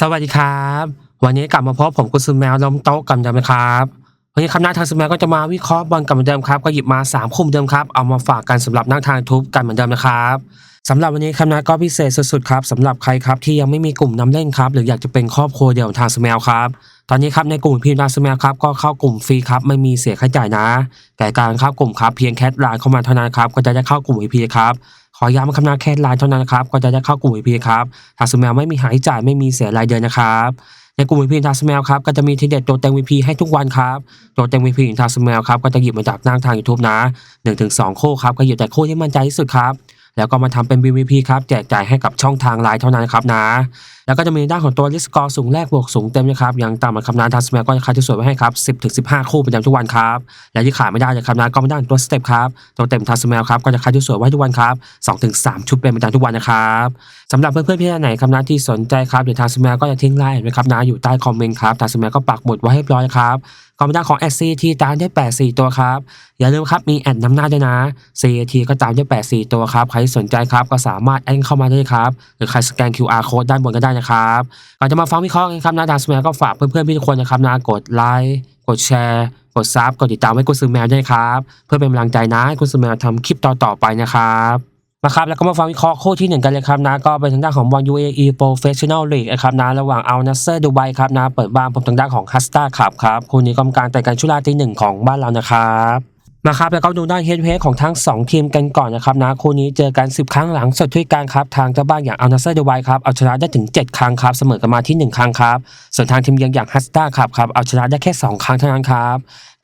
สวัสดีครับ วันนี้กลับมาพบผมกุศลแมวล้มโต๊ะกันเดิมนะครับวันนี้คำนักทางสแมวก็จะมาวิเคราะห์บอลกันเหมือนเดิมครับก็หยิบมา3ามคู่เหมือนเดิมครับเอามาฝากกันสำหรับนักทางทุบกันเหมือนเดิมนะครับสำหรับวันนี้คำนักก็พิเศษสุดๆครับสำหรับใครครับที่ยังไม่มีกลุ่มนำเล่นครับ หรืออยากจะเป็นครอบครัวเดียวทางสแมวครับ ตอนนี้ครับในกลุ่มพิมพ์ทาสแมวครับก็เข้ากลุ่มฟรีครับไม่มีเสียค่าใช้จ่ายนะ แต่การเข้ากลุ่มครับเพียงแค่ไลน์เข้ามาเท่านั้นครับก็จะได้เข้ากลุ่ม VIP ครับขอย้ำคำนักแค่ไลน์เท่านั้นครับก็จะได้เข้ากลุ่ม VIP ครับทาสแมวไม่มีหาใช้จ่ายไม่มีเสียรายเดือนนะครับในกลุ่ม VP ทางสม l ครับก็จะมีทีเด็ดตัวเต็ง VP ให้ทุกวันครับตัวเต็ง VP ทางสม l ครับก็จะหยิบมาจากหน้าทาง YouTube นะ 1-2คู่ครับก็หยิบแต่โคู่ที่มั่นใจที่สุดครับ แล้วก็มาทำเป็น BVP ครับแจกจ่ายให้กับช่องทางไลน์เท่านั้นครับนะ แล้วก็จะมีด้านของตัวลิสกอร์สูงแรกบวกสูงเต็มนะครับอย่างตามมาคำนานทางสมก็จะคัดที่สวยไว้ให้ครับ 10-15 คู่ประจำทุกวันครับและที่ขาดไม่ได้เลยครับนะก็มาด้านตัวสเต็ปครับตัวเต็มทางสมครับก็จะคัดที่สวยไว้ทุกวันครับ2-3 ชุดเป็นประจำทุกวันนะครับสำหรับเพื่อนๆพี่ท่าไหนครับนที่สนใจครับเดี๋ยวทางสมัยก็จะทิ้งไลน์ไว้ครับนะอยู่ใต้คอมเมนต์ครับทางสมัยก็ปักหมุดไว้ให้เรียบร้อยครับ คอมเมนต์ของ SC ที่ตามได้8 4 ตัวครับ อย่าลืมครับมีแอดนำหน้าด้วยนะ CAT ก็ตามได้8 4 ตัวครับ ใครสนใจครับก็สามารถแอดเข้ามาได้ครับ หรือใครสแกน QR code ด้านบนก็ได้นะครับก่อนจะมาฟังวิเคราะห์กันครับนะทางสมัยก็ฝากเพื่อนๆพี่ทุกคนนะครับนะกดไลค์กดแชร์กดซับกดติดตามให้คุณซื้อแมวด้วยครับ เพื่อเป็นกำลังใจนะให้คุณซื้อแมวทำคลิปต่อๆไปนะครับ นะครับแล้วก็มาฟังวิเคราะห์คู่ที่หนึ่งกันเลยครับนะก็เป็นทางด้านของบอล UAE Professional League นะครับนะระหว่างอัลนัสเซอร์ดูไบครับนะเปิดบ้านพบทางด้านของฮัสตาขับครับคู่นี้กำการแต่กันชุลาที่หนึ่งของบ้านเรานะครับมาครับแล้วก็ดูด้านเฮดเวของทั้ง 2 ทีมกันก่อนนะครับนะคู่นี้เจอกัน 10 ครั้งหลังสุดที่การครับทางเจ้าบ้านอย่างอัลนัสเซอร์ดูไบครับเอาชนะได้ถึง 7 ครั้งครับเสมอกันมาที่ 1 ครั้งครับส่วนทางทีมเยือนอย่างฮัสตาขับครับเอาชนะได้แค่ 2 ครั้งเท่านั้นครับ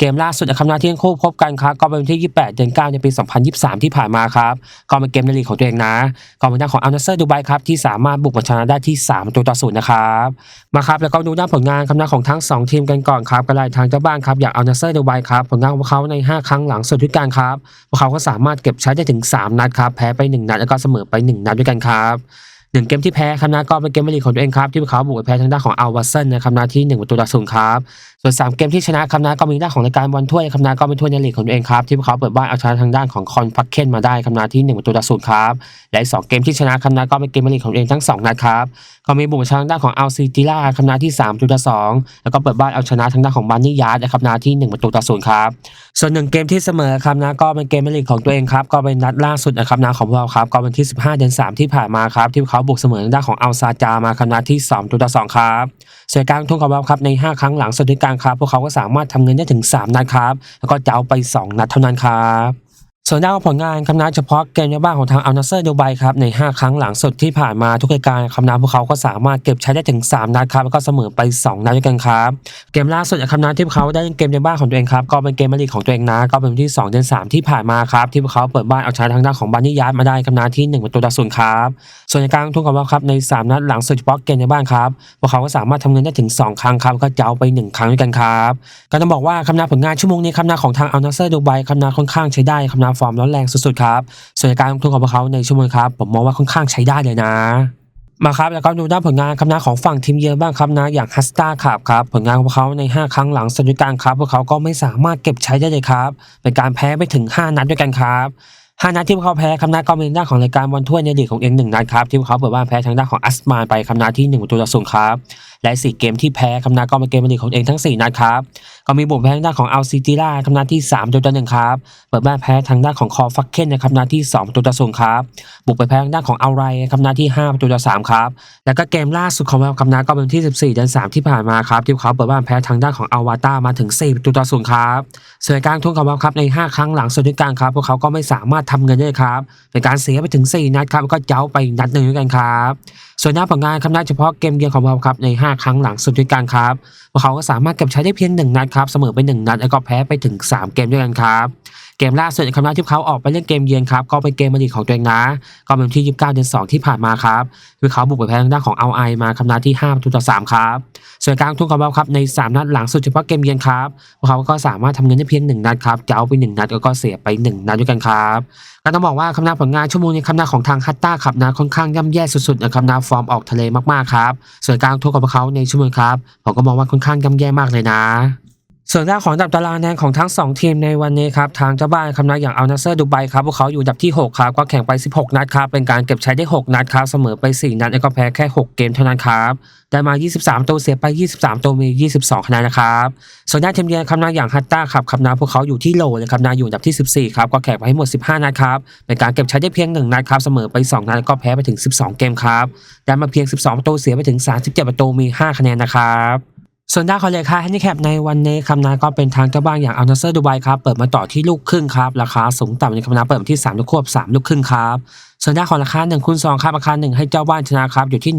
เกมล่าสุดนะครับนาที่ทั้งคู่พบกันครับก็เป็นที่ 28 เดือน9ในปี 2023 ที่ผ่านมาครับก็เป็นเกมในลีกของตัวเองนะก็เป็นด้านของอัลนัสเซอร์ดูไบครับที่สามารถบุกมาชนะได้ที่3ประตูต่อศูนย์นะครับมาครับแล้วก็ดูด้านผลงานคำนัของทั้ง 2 ทีมกันก่อนครับก็ไล่ทางเจ้าบ้านครับอย่างอัลนัสเซอร์ดูไบครับผลงานของพวกเขาใน 5 ครั้งหลังสุดที่การครับพวกเขาก็สามารถเก็บใช้ได้ถึง 3 นัดครับแพ้ไป 1 นัดแล้วก็เสมอไป 1 นัดด้วยกันครับ หนึ่งเกมที่แพ้ครับนะก็เป็นเกมในลีของตัวเองครับที่พวกเขาบุกไปแพ้ทางด้านของอัลวัตสันนะครับนาที่1ประตูต่อศูนย์ครับส่วน 3 เกมที่ชนะครับนะก็มีด้านของรายการบอลถ้วยครับนะก็เป็นถ้วยในลีกของตัวเองครับที่พวกเขาเปิดบ้านเอาชนะทางด้านของคอนพักเคนมาได้ครับนะที่1ประตูต่อศูนย์ครับและอีกสองเกมที่ชนะครับนะก็เป็นเกมในลีของตัวเองทั้ง2นัดครับก็มีบุกชนะทางด้านของอัลซิติล่าครับนะที่3ประตูต่อสองแล้วก็เปิดบ้านเอาชนะทางด้านของบานี่ยาร์ดนะครับนะที่1ประตูต่อศูนย์ครับส่วนหนึ่งเกมที่เสมอครับนะก็เป็นเกมในลีของตัวเองครับก็เป็นนัดล่าสุดนะครับนะของพวกเราครับก็เป็นที่ 15 เดือน3 ที่ผ่านมาครับที่พวกเขาบุกเสมอทางด้านของอัลซาจามาคณะที่2ประตูต่อสองครับส่วนการลงทุนของเราครับใน 5 ครั้งหลังสุดที่การครับพวกเขาก็สามารถทำเงินได้ถึง 3 นัดครับ แล้วก็เจ้าไป 2 นัดเท่านั้นครับ ส่วนด้านของผลงานคำนับเฉพาะเกมในบ้านของทางอัลนัสเซอร์ดูไบครับใน 5 ครั้งหลังสุดที่ผ่านมาทุกรายการคำนับพวกเขาก็สามารถเก็บใช้ได้ถึง 3 นัดครับแล้วก็เสมอไป 2 นัดด้วยกันครับเกมล่าสุดคำนับที่พวกเขาได้เล่นเกมในบ้านของตัวเองครับก็เป็นเกมมาลีกของตัวเองนะก็เป็นที่ 2 เดือน 3 ที่ผ่านมาครับที่พวกเขาเปิดบ้านเอาชนะทางด้านของบานิยาร์มาได้คำนับที่1ประตูต่อศูนย์ครับส่วนในการลงทุนของเราครับใน 3 นัดหลังสุดเฉพาะเกมในบ้านครับพวกเขาก็สามารถทำเงินได้ถึง 2 ครั้งครับแล้วก็เจะเอาไป 1 ครั้งด้วยกันครับก็ต้องบอกว่าคำนับผลงานชั่วโมงนี้คำนับของทางอัลนัสเซอร์ดูไบคำนับค่อนข้างใช้ได้คำนับฟอร์มร้อนแรงสุดๆครับส่วนการลงทุนของพวกเขาในช่วงนี้ครับผมมองว่าค่อนข้างใช้ได้เลยนะมาครับแล้วก็ดูด้านผลงานครับนะของฝั่งทีมเยือนบ้างครับนะอย่างฮัสตาครับครับผลงานของพวกเขาใน 5 ครั้งหลังสุดด้วยกันครับพวกเขาก็ไม่สามารถเก็บใช้ได้เลยครับ เป็นการแพ้ไปถึง 5 นัดด้วยกันครับ ห้านัดที่พวกเขาแพ้คำนาก็มีด้านของรายการบอลถ้วยในลีกของเองหนึ่งนัดครับที่พวกเขาเปิดบ้านแพ้ทางด้านของอัสมานไปคำนาที่1ประตูต่อศูนย์ครับและสี่เกมที่แพ้คำนาก็เป็นเกมในลีกของเองทั้ง4นัดครับก็มีบุกแพ้ทางด้านของอัลซิติล่าคำนาที่3ประตูต่อหนึ่งครับเปิดบ้านแพ้ทางด้านของคอฟักเคนนะครับนาที่2ประตูต่อศูนย์ครับบุกไปแพ้ทางด้านของอัลไรคำนาที่5ประตูต่อสามครับแล้วก็เกมล่าสุดของเราคำนาก็เป็นที่14เดือน3ที่ผ่านมาครับที่พวกเขาเปิดบ้านแพ้ทางด้านของอัลวาต้ามาถึง4ประตูต่อศูนย์ครับส่วนการทุ่งของเราครับใน5ครั้งหลังสุดด้วยกันครับพวกเขาก็ไม่สามารถทำเงินได้ครับเป็นการเสียไปถึง 4 นัดครับก็เจ้าไปนัดหนึ่งด้วยกันครับส่วนหน้าผลงานครับนัดเฉพาะเกมเยือนของเราครับใน 5 ครั้งหลังสุดด้วยกันครับพวกเขาก็สามารถเก็บใช้ได้เพียง 1 นัดครับเสมอไป 1 นัดแล้วก็แพ้ไปถึง 3 เกมด้วยกันครับ เกมล่าสุดคำนัดที่เขาออกไปเล่นเกมเยือนครับก็เป็นเกมมาดีของตัวเองนะ ก็เป็นที่ 29 เดือน 2 ที่ผ่านมาครับคือเขาบุกไปแพ้ทางด้านของเอาไอมาคำนัดที่5ประตูต่อ3ครับส่วนกลางทุนของเราครับใน 3 นัดหลังสุดเฉพาะเกมเยือนครับพวกเขาก็สามารถทำเงินได้เพียง 1 นัดครับจะเอาไป 1 นัดแล้วก็เสียไป 1 นัดด้วยกันครับก็ต้องบอกว่าคำนาผลงานชั่วโมงในคำนาของทางฮัตตาขับนะค่อนข้างย่ำแย่สุดๆนะครับนฟอร์มออกทะเลมากๆครับส่วนกลางทุนของพวกเขาในชั่วโมงครับผมก็มองว่าค่อนข้างย่ำแย่มากเลยนะ ส่วนด้านของดับตารางแนนของทั้ง 2 ทีมในวันนี้ครับทางเจ้าบ้านครับนะอย่างอัลนาเซอร์ดูไบครับพวกเขาอยู่ดับที่ 6 ครับก็แข่งไป 16 นัดครับเป็นการเก็บใช้ได้ 6 นัดครับเสมอไป 4 นัดแล้วก็แพ้แค่ 6 เกมเท่านั้นครับได้มา 23 ตัวเสียไป 23 ตัวมี 22คะแนนนะครับส่วนด้านทีมเยือนครับนะอย่างฮัตตาครับครับนะพวกเขาอยู่ที่โหลเลยครับนะอยู่อันดับที่ 14 ครับก็แข่งไปให้หมด 15 นัดครับเป็นการเก็บใช้ได้เพียง 1 นัดครับเสมอไป 2 นัดแล้วก็แพ้ไปถึง 12 เกมครับได้มาเพียง 12ประตูเสียไปถึง 37 ประตูมี 5 คะแนนนะครับ ส่วนด้านของเลขาแฮนดิแคปในวันนี้ครับนะก็เป็นทางเจ้าบ้านอย่างอัลนาเซอร์ดูไบครับ เปิดมาต่อที่ลูกครึ่งครับ ราคาสูงต่ำในคำนะเปิดมาที่ 3 ลูกควบ 3 ลูกครึ่งครับ ส่วนด้านของราคา1คูณ2ครับราคา 1 ให้เจ้าบ้านชนะครับ อยู่ที่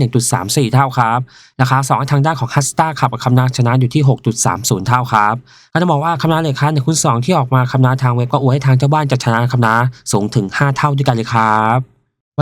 1.34 เท่าครับ ราคา2ให้ทางด้านของฮัสตาครับคำนาชนะอยู่ที่ 6.30 เท่าครับก็จะบอกว่าคำนาเลขา1คูณ2ที่ออกมาคำนาทางเว็บก็อวยให้ทางเจ้าบ้านจะชนะคำนาสูงถึง 5 เท่าด้วยกันเลยครับ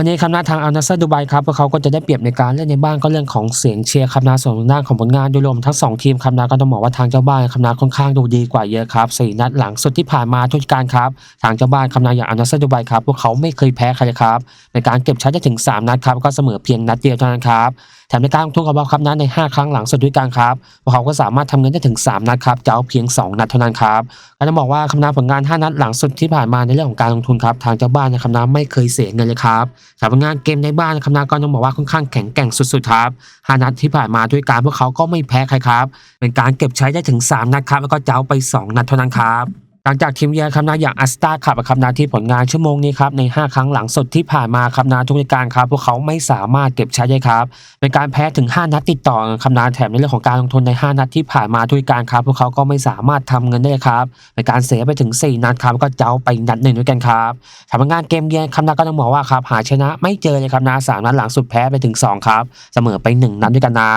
วันนี้คำนาทางอัลนาซาดูไบครับพวกเขาก็จะได้เปรียบในการเล่นในบ้านก็เรื่องของเสียงเชียร์คำนาส่วนด้านของผลงานโดยรวมทั้งสองทีมคำนาก็ต้องบอกว่าทางเจ้าบ้านคำนาค่อนข้างดูดีกว่าเยอะครับสี่นัดหลังสุดที่ผ่านมาทุกการครับทางเจ้าบ้านคำนาอย่างอัลนาซาดูไบครับพวกเขาไม่เคยแพ้ใครเลยครับในการเก็บชัยได้ถึง 3 นัดครับก็เสมอเพียงนัดเดียวเท่านั้นครับ แถมในการลงทุนของเราครับนั้นใน 5 ครั้งหลังสุดด้วยกันครับพวกเขาก็สามารถทำเงินได้ถึง 3 นัดครับจะเอาเพียง 2 นัดเท่านั้นครับก็ต้องบอกว่าคำนาผลงาน 5 นัดหลังสุดที่ผ่านมาในเรื่องของการลงทุนครับทางเจ้าบ้านในคำนาไม่เคยเสียเงินเลยครับแต่ผลงานเกมในบ้านคำนาก็ต้องบอกว่าค่อนข้างแข็งแกร่งสุดๆครับห้านัดที่ผ่านมาด้วยการพวกเขาก็ไม่แพ้ใครครับเป็นการเก็บใช้ได้ถึง 3 นัดครับแล้วก็เจ้าไป 2 นัดเท่านั้นครับ หลังจากทีมเยือนคำนาอย่างอัสตาขับคำนาที่ผลงานชั่วโมงนี้ครับใน 5 ครั้งหลังสุดที่ผ่านมาคำนาทุกรายการครับพวกเขาไม่สามารถเก็บใช้ได้ครับเป็นการแพ้ถึง 5 นัดติดต่อคำนาแถมในเรื่องของการลงทุนใน 5 นัดที่ผ่านมาทุกรายการครับพวกเขาก็ไม่สามารถทำเงินได้ครับเป็นการเสียไปถึง 4 นัดครับก็เจ้าไปนัดหนึ่งด้วยกันครับทำงานเกมเยือนคำนาก็ต้องบอกว่าครับหาชนะไม่เจอเลยครับนะสามนัดหลังสุดแพ้ไปถึง 2 ครับเสมอไป 1 นัดด้วยกันนะ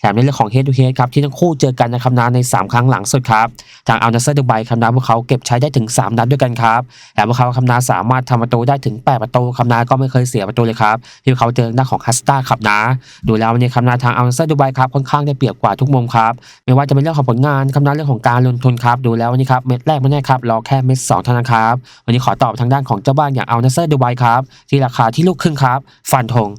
แถมในเรื่องของเฮดทูเฮดครับที่ทั้งคู่เจอกันนะครับนะใน 3 ครั้งหลังสุดครับทางอัลนาเซอร์ดูไบครับนะพวกเขาเก็บใช้ได้ถึง 3 นัดด้วยกันครับแถมพวกเขาคำนาสามารถทำประตูได้ถึง 8 ประตูคำนาก็ไม่เคยเสียประตูเลยครับที่เขาเจอหน้านของฮัสตาครับนะ ดูแล้ววันคำนาทางอัลนเซอร์ดูไบครับค่อนข้างได้เปรียบกว่าทุกมุมครับไม่ว่าจะเป็นเรื่องของผลงานคำนาเรื่องของการลงทุนครับดูแล้วนนี้ครับเม็ดแรกไม่แน่ครับรอแค่เม็ดสองเท่านั้นครับวันนี้ขอตอบทางด้านของเจ้าบ้านอย่างอัลนเซอร์ดูไบครับที่ราคาที่ลูกครึ่งครับฟันธง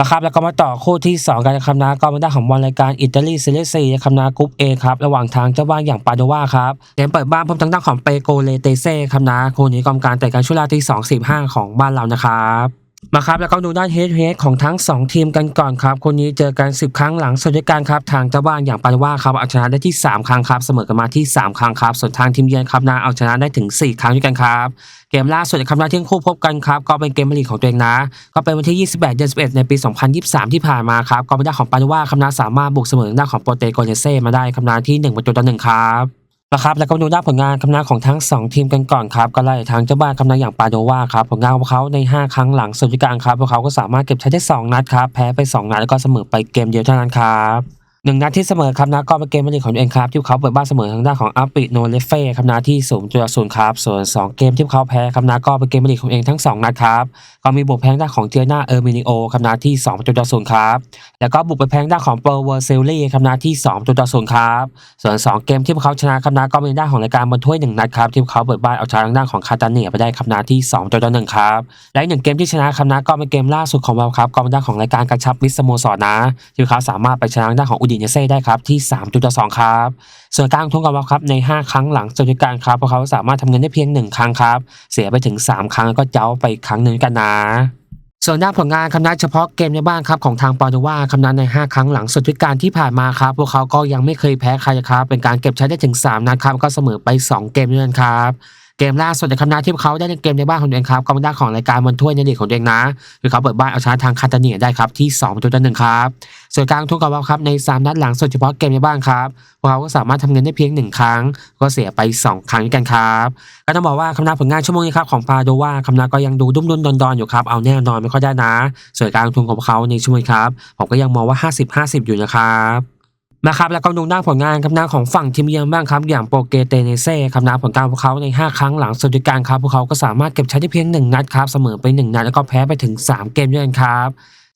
นะครับแล้วก็มาต่อคู่ที่ 2 กันนะครับนะก็มาได้ของบอลรายการอิตาลีซีเรียซีนะครับนะกรุ๊ปเอครับระหว่างทางเจ้าบ้านอย่างปาโดวาครับเกมเปิดบ้านพบทางด้านของเปโกเลเตเซ่ครับนะคู่นี้กองการแต่การช่วลาที่2 4 5ของบ้านเรานะครับ มาครับแล้วก็ดูด้านเฮดเฮดของทั้ง 2 ทีมกันก่อนครับคนนี้เจอกัน 10 ครั้งหลังสุดด้วยกันครับทางเจ้าบ้านอย่างปาโดวาครับเอาชนะได้ที่ 3 ครั้งครับเสมอกันมาที่ 3 ครั้งครับส่วนทางทีมเยือนครับนะเอาชนะได้ถึง 4 ครั้งด้วยกันครับเกมล่าสุดในคำนาที่คู่พบกันครับก็เป็นเกมลีกของตัวเองนะ ก็เป็นวันที่ 28เดือน11 ในปี 2023 ที่ผ่านมาครับก็เป็นด้านของปานว่าคำนาสามารถบุกเสมอด้านของโปรเตโกเนเซ่มาได้คำนาที่1ประตูต่อ1ครับ นะครับแล้วก็ดูด้านผลงานคำนาของทั้ง 2 ทีมกันก่อนครับก็ไล่ทางเจ้าบ้านคำนาอย่างปาโดว่าครับผลงานของพวกเขาใน 5 ครั้งหลังสุดการครับพวกเขาก็สามารถเก็บใช้ได้ 2 นัดครับแพ้ไป 2 นัดแล้วก็เสมอไปเกมเดียวเท่านั้นครับ หนึ่งนัดที่เสมอครับนะก็เป็นเกมลีกของเองครับที่เขาเปิดบ้านเสมอทางด้านของอัปปิโนเลเฟ่ครับนะที่ศูนย์จุดศูนย์ครับส่วน 2 เกมที่เขาแพ้ครับนะก็เป็นเกมลีกของเองทั้ง 2 นัดครับก็มีบุกแพ้ทางด้านของเจอร์นาเออร์มินิโอครับนะที่2จุดศูนย์ครับแล้วก็บุกไปแพ้ทางด้านของเปอร์เวอร์เซลลี่ครับนะที่2จุดศูนย์ครับส่วน 2 เกมที่พวกเขาชนะครับนะก็เป็นด้านของรายการบนถ้วยหนึ่งนัดครับที่เขาเปิดบ้านเอาชนะทางด้านของคาตาเนียไปได้ครับนะที่2จุดหนึ่งครับและอีกหนึ่งเกมที่ชนะครับนะก็เป็นเกมล่าสุดของเราครับก็เป็นด้านของรายการกระชับมิสโมสรนะที่เขาสามารถไปชนะทางด้านของอุดเนเซ่ได้ครับที่3จุด2ครับ ส่วนการลงทุนของเราครับใน 5 ครั้งหลังสุดด้วยกันครับพวกเขาสามารถทำเงินได้เพียง 1 ครั้งครับ เสียไปถึง 3 ครั้งแล้วก็เจ้าไปครั้งหนึ่งกันนะส่วนด้านผลงานคำนัดเฉพาะเกมในบ้านครับของทางปาโดว่าคำนัดใน 5 ครั้งหลังสุดด้วยการที่ผ่านมาครับ พวกเขาก็ยังไม่เคยแพ้ใครครับเป็นการเก็บใช้ได้ถึง 3นัดครับก็เสมอไป 2 เกมด้วยกันครับ เกมล่าสุดในคำนัดที่พวกเขาได้ในเกมในบ้านของตัวเองครับก็เป็นด้านของรายการบนถ้วยในลีกของตัวเองนะคือเขาเปิดบ้านเอาชนะทางคาตาเนียได้ครับที่2ประตูต่อหนึ่งครับส่วนการลงทุนของเราครับใน 3 นัดหลังสุดเฉพาะเกมในบ้านครับพวกเราก็สามารถทำเงินได้เพียง 1 ครั้ง ก็เสียไป 2 ครั้งด้วยกันครับก็ต้องบอกว่าคำนับผลงานชั่วโมงนี้ครับของปาโดว่าคำนับก็ยังดูดุ้มดุนดอนดอนอยู่ครับเอาแน่นอนไม่ค่อยได้นะ ส่วนการลงทุนของเขาในชั่วโมงนี้ครับผมก็ยังมองว่า 50-50 อยู่นะครับ นะครับแล้วก็ดูด้าผลงานครับหน้าของฝั่งทีมเยือนบ้างครับอย่างโปรเกเตเนเซ่ครับนะผลการพวกเขาใน 5 ครั้งหลังสุดกันครับพวกเขาก็สามารถเก็บใช้ได้เพียง 1 นัดครับเสมอไป 1 นัดแล้วก็แพ้ไปถึง 3 เกมด้วยกันครับ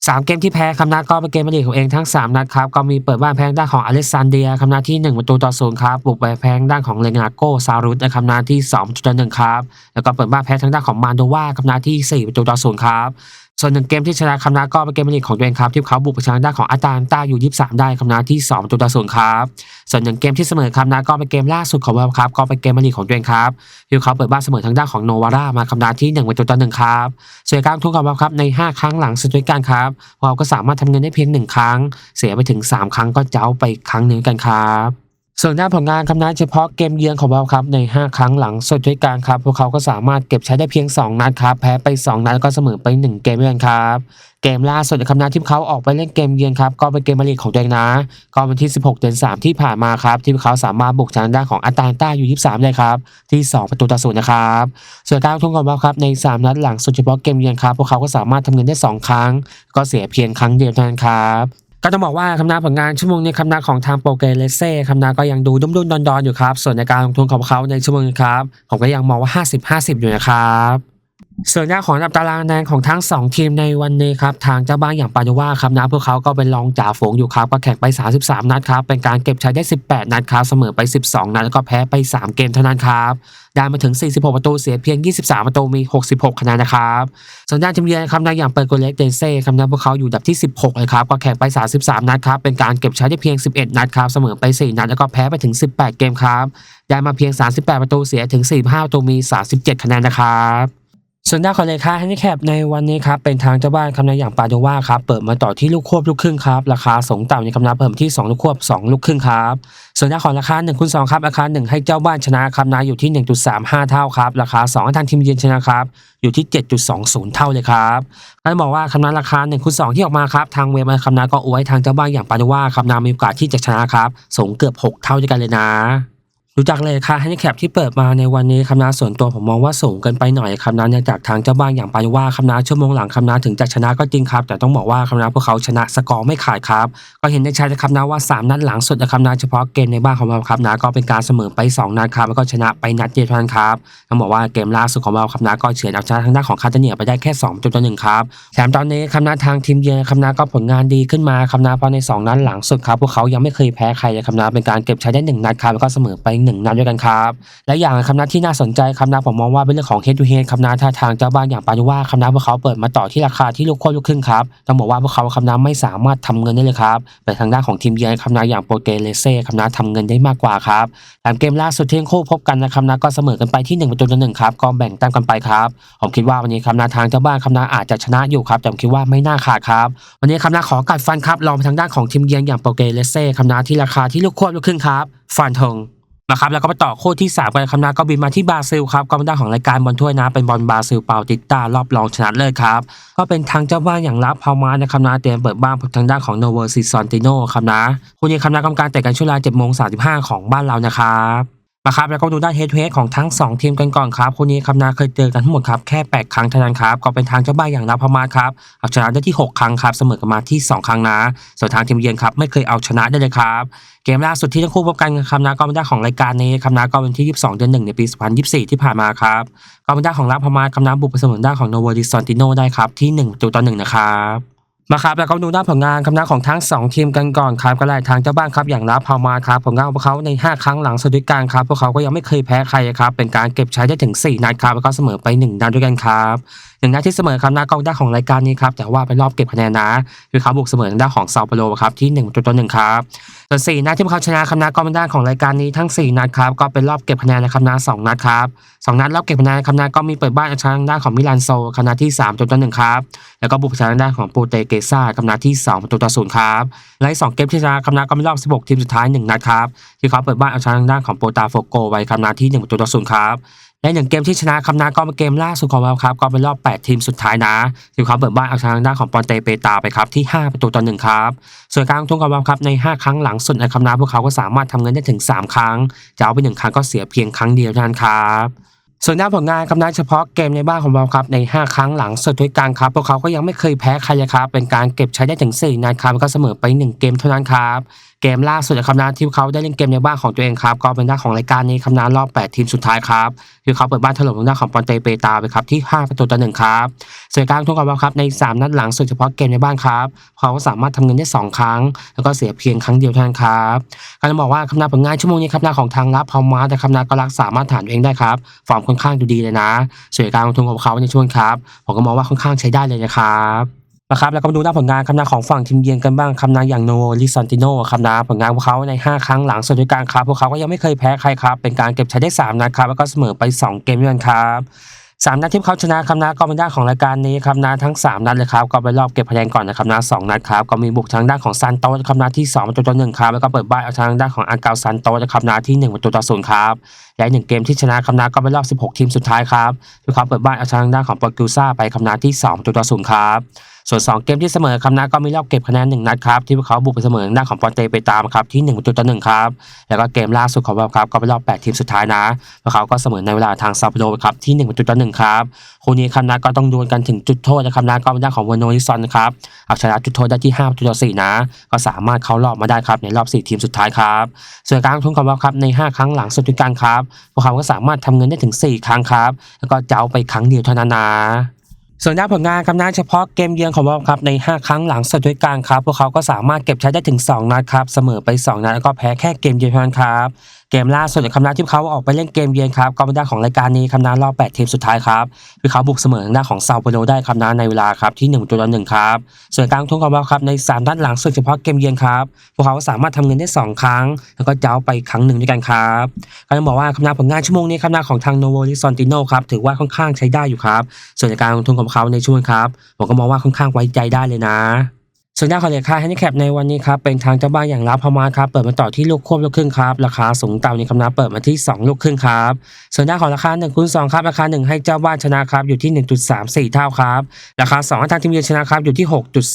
สามเกมที่แพ้คำนัดก็เป็นเกมมาลีของเองทั้ง 3 นัดครับ ก็มีเปิดบ้านแพ้ด้านของอเล็กซานเดียคำนัดที่ 1 ประตูต่อศูนย์ครับ บุกไปแพ้ด้านของเลนาโกซารุสในคำนัดที่2ประตูต่อหนึ่งครับ แล้วก็เปิดบ้านแพ้ทางด้านของมานโดวาคำนัดที่ 4 ประตูต่อศูนย์ครับ ส่วนหนึ่งเกมที่ชนะครับนะก็เป็นเกมลีกของตัวเองครับที่เขาบุกไปชนะด้านของอาตาลันตาอยู่23 ได้ครับนะที่2ประตูต่อศูนย์ครับส่วนหนึ่งเกมที่เสมอครับนะก็เป็นเกมล่าสุดของเราครับก็เป็นเกมลีกของตัวเองครับที่เขาเปิดบ้านเสมอทางด้านของโนวาร่ามาครับนะที่1ประตูต่อหนึ่งครับส่วนการลงทุนของเราครับใน 5 ครั้งหลังสุดด้วยกันครับเราก็สามารถทำเงินได้เพียง 1 ครั้ง เสียไปถึง 3 ครั้งก็เจ้าไปครั้งหนึ่งกันครับ ส่วนด้านผลงานครับนะเฉพาะเกมเยือนของเราครับใน 5 ครั้งหลังสุดด้วยกันครับ พวกเขาก็สามารถเก็บใช้ได้เพียง 2 นัดครับ แพ้ไป 2 นัดแล้วก็เสมอไป 1 เกมด้วยกันครับ เกมล่าสุดนะครับนะที่เขาออกไปเล่นเกมเยือนครับก็เป็นเกมมาลีกของตัวเองนะ ก็วันที่ 16 เดือน 3 ที่ผ่านมาครับ ที่เขาสามารถบุกชนะด้านของอาตาลันตาอยู่ 23เลยครับ ที่ 2 ประตูต่อศูนย์นะครับส่วนการทุนของเราครับใน 3 นัดหลังสุดเฉพาะเกมเยือนครับพวกเขาก็สามารถทำเงินได้ 2 ครั้ง ก็เสียเพียงครั้งเดียวเท่านั้นครับ ก็ต้องบอกว่าคำนาผลงานชั่วโมงนี้คำนาของทางโปรเกเลเซ่คำนาก็ยังดูดุ้มดุ้นดอนดอนๆอยู่ครับ ส่วนในการลงทุนของเขาในชั่วโมงนี้ครับ ผมก็ยังมองว่า 50-50 อยู่นะครับ ส่วนหน้าของอันดับตารางคะแนนของทั้ง 2 ทีมในวันนี้ครับทางเจ้าบ้านอย่างปาโนวาครับนะพวกเขาก็เป็นรองจ่าฝูงอยู่ครับก็แข่งไป 33 นัดครับเป็นการเก็บชัยได้ 18 นัดครับเสมอไป 12 นัดแล้วก็แพ้ไป 3 เกมเท่านั้นครับได้มาถึง 46 ประตูเสียเพียง 23 ประตูมี 66 คะแนนนะครับส่วนด้านทีมเยือนครับนะอย่างเปิดโกเลกเดนเซ่ครับนะพวกเขาอยู่อันดับที่ 16 เลยครับก็แข่งไป 33 นัดครับเป็นการเก็บชัยได้เพียง 11 นัดครับเสมอไป 4 นัดแล้วก็แพ้ไปถึง 18 เกมครับได้มาเพียง 38 ประตูเสียถึง 45 ประตูมี 37 คะแนนนะครับ ส่วนด้านของเลขาแฮนดิแคปในวันนี้ครับเป็นทางเจ้าบ้านคำนะอย่างปาโดว่าครับเปิดมาต่อที่ลูกควบลูกครึ่งครับราคาสูงต่ำในคำนะเพิ่มที่ 2 ลูกควบ 2 ลูกครึ่งครับส่วนด้านของราคา1คูณ2ครับราคา 1 ให้เจ้าบ้านชนะคำนะอยู่ที่ 1.35 เท่าครับราคา2ให้ทางทีมเยือนชนะครับอยู่ที่ 7.20 เท่าเลยครับก็ต้องบอกว่าคำนะราคา1คูณ2ที่ออกมาครับทางเว็บคำนะก็อวยทางเจ้าบ้านอย่างปาโดว่าคำนะมีโอกาสที่จะชนะครับสูงเกือบ 6 เท่าด้วยกันเลยนะ ดูจากเลยค่ะแฮนดิแคปที่เปิดมาในวันนี้คำนาส่วนตัวผมมองว่าสูงเกินไปหน่อยคำนาเนื่องจากทางเจ้าบ้านอย่างไปว่าคำนาชั่วโมงหลังคำนาถึงจะชนะก็จริงครับ แต่ต้องบอกว่าคำนาพวกเขาชนะสกอร์ไม่ขาดครับ ก็เห็นได้ชัดนะครับนะว่า 3 นัดหลังสุดนะครับนะเฉพาะเกมในบ้านของเราครับนะก็เป็นการเสมอไป 2 นัดครับแล้วก็ชนะไปนัดเดียวเท่านั้นครับต้องบอกว่าเกมล่าสุดของเราครับนะก็เฉือนเอาชนะทางด้านของคาตาเนียไปได้แค่2จุดต่อหนึ่งครับแถมตอนนี้คำนาทางทีมเยือนคำนาก็ผลงานดีขึ้นมาคำนาพราะในสองนัดหลังสุดครับพวกเขายังไม่เคยแพ้ใครเลยคำนาเป็นการเก็บชัยได้หนึ่งนัดครับแล้วก็เสมอไปหนึ่งนัดด้วยกันครับ และอย่างคำนัดที่น่าสนใจคำนัดผมมองว่าเป็นเรื่องของ head to head คำนัดท่าทางเจ้าบ้านอย่างปานุว่าคำนัดพวกเขาเปิดมาต่อที่ราคาที่ลูกโคตรลูกครึ่งครับต้องบอกว่าพวกเขาคำนัดไม่สามารถทำเงินได้เลยครับแต่ทางด้านของทีมเยือนคำนัดอย่างโปรเกเลเซ่คำนัดทำเงินได้มากกว่าครับแถมเกมล่าสุดที่ทั้งคู่พบกันนะคำนัดก็เสมอกันไปที่1ประตูต่อหนึ่งครับก็แบ่งแต้มกันไปครับผมคิดว่าวันนี้คำนัดทางเจ้าบ้านคำนัดอาจจะชนะอยู่ครับแต่ผมคิดว่าไม่น่าขาดครับ วันนี้คำนัดขอกัดฟันครับลองไปทางด้านของทีมเยือนอย่างโปรเกเลเซ่คำนัดที่ราคาที่ลูกคตรลูกครึ่งครับฟันธง นะครับแล้วก็ไปต่อโค้ดที่ 3 กันครับนะก็บินมาที่บราซิลครับก็เป็นด้านของรายการบอลถ้วยนะเป็นบอลบราซิลเปาติต้ารอบรองชนะเลิศครับก็เป็นทางเจ้าบ้านอย่างรับพามานะครับนะเตรียมเปิดบ้านพบทางด้านของโนเวอร์ซิซอนติโนครับนะคู่นี้ครับนะกรรมการแต่กันช่วงเวลา7โมง35 ของบ้านเรานะครับ นะครับแล้วก็ดูด้านเฮดทูเฮดของทั้ง 2 ทีมกันก่อนครับคู่นี้ครับนะเคยเจอกันทั้งหมดครับแค่ 8 ครั้งเท่านั้นครับก็เป็นทางเจ้าบ้านอย่างรับพมาครับเอาชนะได้ที่ 6 ครั้งครับเสมอกันมาที่ 2 ครั้งนะส่วนทางทีมเยือนครับไม่เคยเอาชนะได้เลยครับเกมล่าสุดที่ทั้งคู่พบกันคำนาก็เป็นด้านของรายการนี้คำนาก็เป็นที่ 22 เดือน1ในปี 2024 ที่ผ่านมาครับก็เป็นด้านของรับพม่าคำนาบุกไปเสมอด้านของโนโวดิซอนติโนได้ครับที่1ประตูต่อ1นะครับ มาครับแล้วก็ดูด้านผลงานคำนักของทั้ง 2 ทีมกันก่อนครับก็ไล่ทางเจ้าบ้านครับอย่างรับพม่าครับผลงานของพวกเขาใน 5 ครั้งหลังสุดด้วยกันครับพวกเขาก็ยังไม่เคยแพ้ใครครับเป็นการเก็บใช้ได้ถึง 4 นัดครับแล้วก็เสมอไป 1 นัดด้วยกันครับ หนึ่งนัดที่เสมอครับหน้ากองด้านของรายการนี้ครับแต่ว่าเป็นรอบเก็บคะแนนนะคือเขาบุกเสมอทางด้านของเซาเปโลครับที่1ประตูต่อ1ครับส่วน4นัดที่พวกเขาชนะครับนะก็เป็นด้านของรายการนี้ทั้ง 4 นัดครับก็เป็นรอบเก็บคะแนนนะครับนะ2นัดครับ2นัดรอบเก็บคะแนนครับนะก็มีเปิดบ้านเอาชนะทางด้านของมิลานโซคณะที่3ประตูต่อ1ครับแล้วก็บุกชนะทางด้านของโปรเตเกซ่าคณะที่2ประตูต่อ0ครับและสองเกมที่ชนะคณะก็เป็นรอบ 16 ทีมสุดท้าย1นัดครับที่เขาเปิดบ้านเอาชนะทางด้านของโปรตาโฟโกไว้คณะที่1ประตูต่อ0ครับ และหนึ่งเกมที่ชนะคำนาก็เป็นเกมล่าสุดของเราครับก็เป็นรอบ 8 ทีมสุดท้ายนะที่เขาเปิดบ้านเอาชนะทางด้านของปอนเตเปตาไปครับที่ 5 ประตูต่อ1ครับ ส่วนการลงทุนของเราครับใน 5 ครั้งหลังสุดในคำนาพวกเขาก็สามารถทำเงินได้ถึง 3 ครั้ง จะเอาไป 1 ครั้งก็เสียเพียงครั้งเดียวเท่านั้นครับส่วนด้านผลงานคำนาเฉพาะเกมในบ้านของเราครับใน 5 ครั้งหลังสุดด้วยกันครับพวกเขาก็ยังไม่เคยแพ้ใครครับเป็นการเก็บใช้ได้ถึง4นัดครับแล้วก็เสมอไป 1 เกมเท่านั้นครับเกมล่าสุดครับนที่เขาได้เล่นเกมในบ้านของตัวเองครับ ก็เป็นด้าของรายการนี้ครับนรอบ 8 ทีมสุดท้ายครับคือเขาเปิดบ้านถล่มทางด้าของปอนเตเปตาไปครับที่ 5 ประตูต่อหนึ่งครับเส่วนการทุ่งกับว่าครับใน 3 นัดหลังสุดเฉพาะเกมในบ้านครับเขาก็สามารถทำเงินได้ 2 ครั้ง แล้วก็เสียเพียงครั้งเดียวเท่านั้นครับก็จะบอกว่าคำนาผลงานชั่วโมงนี้ครับนาของทางรับพอมาแต่คำนาก็รักษามาตรฐานตัวเองได้ครับฟอร์มค่อนข้างดูดีเลยนะเส่วนการลงทุนของเขาในช่วงครับผมก็มองว่าค่อนข้างใช้ได้เลยนะครับ นะครับแล้วก็มาดูด้าผลงานคำนาของฝั่งทีมเยือนกันบ้างคำนาอย่างโนลิซอนติโนคำนาผลงานพวกเขาใน 5 ครั้งหลังสุดด้วยกันครับพวกเขาก็ยังไม่เคยแพ้ใครครับ เป็นการเก็บชัยได้ 3 นัดครับ แล้วก็เสมอไป 2 เกมด้วยกันครับสามนัดที่เขาชนะคำนาก็เป็นด้านของรายการนี้คำนาทั้ง 3 นัดเลยครับ ก็ไปรอบเก็บคะแนนก่อนนะครับนะสองนัดครับ ก็มีบุกทางด้านของซันโตสคำนาที่2ประตูต่อหนึ่งครับแล้วก็เปิดบ้านเอาทางด้านของอาเกาซันโตสคำนาที่ 1 ประตูต่อศูนย์ครับและหนึ่งเกมที่ชนะคำนาก็ไปรอบ 16 ทีมสุดท้ายครับที่เขาเปิดบ้านเอาทางด้านของโปรกิวซาไปคำนาที่2ประตูต่อศูนย์ครับ ส่วน 2 เกมที่เสมอคำนะก็มีรอบเก็บคะแนน1นัดครับที่พวกเขาบุกไปเสมอหน้าของปอนเตไปตามครับที่1ประตูต่อหนึ่งครับแล้วก็เกมล่าสุดของเราครับก็เป็นรอบ 8 ทีมสุดท้ายนะพวกเขาก็เสมอในเวลาทางซาปโรครับที่1ประตูต่อหนึ่งครับคู่นี้คำนะก็ต้องดวลกันถึงจุดโทษนะครับนะก็เป็นด้าของวานโนลิซอนครับเอาชนะจุดโทษได้ที่5ประตูต่อ4นะ ก็สามารถเข้ารอบมาได้ครับในรอบ 4 ทีมสุดท้ายครับส่วนการลงทุนของเราครับใน 5 ครั้งหลังสุดด้วยกันครับพวกเขาก็สามารถทำเงินได้ถึง 4 ครั้งครับแล้วก็เจ้าไปครั้งเดียวเท่านั้นนะ ส่วนด้านผลงานครับนะเฉพาะเกมเยือนของเราครับใน 5 ครั้งหลังสุดด้วยกันครับพวกเขาก็สามารถเก็บใช้ได้ถึง 2 นัดครับเสมอไป 2 นัดแล้วก็แพ้แค่เกมเดียวเท่านั้นครับ เกมล่าสุดคำนัดที่เขาออกไปเล่นเกมเยือนครับก็เป็นด้านของรายการนี้คำนัดรอบ8ทีมสุดท้ายครับที่เขาบุกเสมอทางด้านของซาโปโรได้คำนัดในเวลาครับที่1ตัวต่อหนึ่งครับส่วนการลงทุนของเราครับใน3นัดหลังสุดเฉพาะเกมเยือนครับพวกเขาสามารถทำเงินได้ 2 ครั้ง แล้วก็เจ้าไปครั้งหนึ่งด้วยกันครับก็ต้องบอกว่าคำนาผลงานชั่วโมงนี้คำนาของทางโนโวลิซอนติโนครับถือว่าค่อนข้างใช้ได้อยู่ครับส่วนในการลงทุนของเขาในช่วงครับผมก็มองว่าค่อนข้างไว้ใจได้เลยนะ ส่วนด้านของเหรียญค่าแฮนดิแคปในวันนี้ครับเป็นทางเจ้าบ้านอย่างรับพม่าครับเปิดมาต่อที่ลูกควบลูกครึ่งครับราคาสูงต่ำในคำนาเปิดมาที่ 2 ลูกครึ่งครับส่วนด้านของราคา1คูณ2ครับราคา 1 ให้เจ้าบ้านชนะครับอยู่ที่ 1.34 เท่าครับราคา2ให้ทางทีมเยือนชนะครับอยู่ที่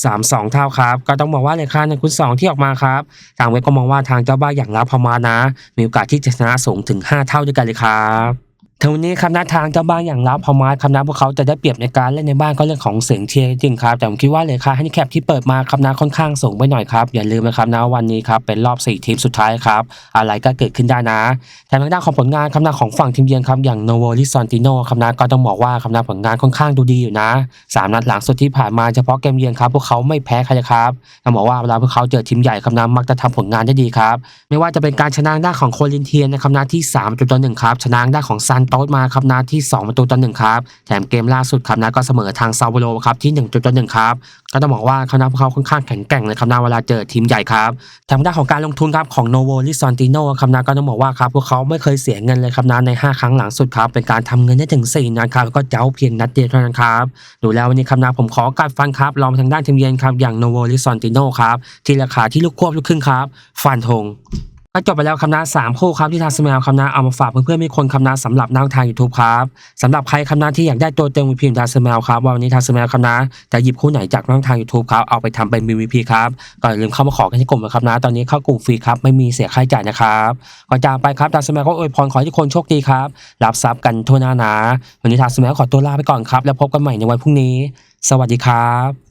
6.32 เท่าครับก็ต้องบอกว่าราคา1คูณ2ที่ออกมาครับทางเว็บก็มองว่าทางเจ้าบ้านอย่างรับพม่านะ มีโอกาสที่จะชนะสูงถึง 5 เท่าด้วยกันเลยครับ ทั้งวันนี้ครับน้าทางเจ้าบ้านอย่างรับพม่าครับนะพวกเขาจะได้เปรียบในการเล่นในบ้านก็เรื่องของเสียงเชียร์จริงครับแต่ผมคิดว่าเลยค่าแฮนดิแคปที่เปิดมาครับนะค่อนข้างสูงไปหน่อยครับอย่าลืมนะครับนะวันนี้ครับเป็นรอบ4ทีมสุดท้ายครับอะไรก็เกิดขึ้นได้นะแถมทางด้านของผลงานครับนะของฝั่งทีมเยือนครับอย่างโนโวลิซอนติโนครับนะก็ต้องบอกว่าครับนะผลงานค่อนข้างดูดีอยู่นะสามนัดหลังสุดที่ผ่านมาเฉพาะเกมเยือนครับพวกเขาไม่แพ้ใครครับต้องบอกว่าเวลาพวกเขาเจอทีมใหญ่ครับนะมักจะทำผลงานได้ดีครับไม่ว่าจะเป็นการชนะด้านของโคลินเทียนนะครับนาที่3ประตูต่อหนึ่งครับชนะด้านของซันโตสมาครับนาที่ 2 ประตูต่อหนึ่งครับ แถมเกมล่าสุดครับนาก็เสมอทางซาโวโลครับที่1ประตูต่อหนึ่งครับ ก็ต้องบอกว่าคณะพวกเขาค่อนข้างแข็งแกร่งเลยครับนาเวลาเจอทีมใหญ่ครับทางด้านของการลงทุนครับของโนโวลิซอนติโนครับนาก็ต้องบอกว่าครับพวกเขาไม่เคยเสียเงินเลยครับนาใน 5 ครั้งหลังสุดครับเป็นการทำเงินได้ถึง4นัดครับแล้วก็เจ้าเพียงนัดเดียวเท่านั้นครับดูแล้ววันนี้ครับนาผมขอการฟันครับลองทางด้านทีมเยือนครับอย่างโนโวลิซอนติโนครับที่ราคาที่ลูกควบลูกครึ่งครับฟันธง ก็จบไปแล้วคำนาสามคู่ครับที่ทางสมัยคำนาเอามาฝากเพื่อนๆมีคนคำนาสำหรับนักทาง YouTube ครับสำหรับใครคำนาที่อยากได้ตัวเต็ม VP ขอทางสมัยครับว่าวันนี้ทางสมัยคำนาจะหยิบคู่ไหนจากนักทาง YouTube ครับเอาไปทำเป็น MVP ครับก็อย่าลืมเข้ามาขอกันที่กลุ่มนะครับนะตอนนี้เข้ากลุ่มฟรีครับไม่มีเสียค่าใช้จ่ายนะครับก่อนจากไปครับทางสมัยก็อวยพรขอให้ทุกคนโชคดีครับรับทรัพย์กันทั่วหน้านะวันนี้ทางสมัยขอตัวลาไปก่อนครับแล้วพบกันใหม่ในวันพรุ่งนี้ สวัสดีครับ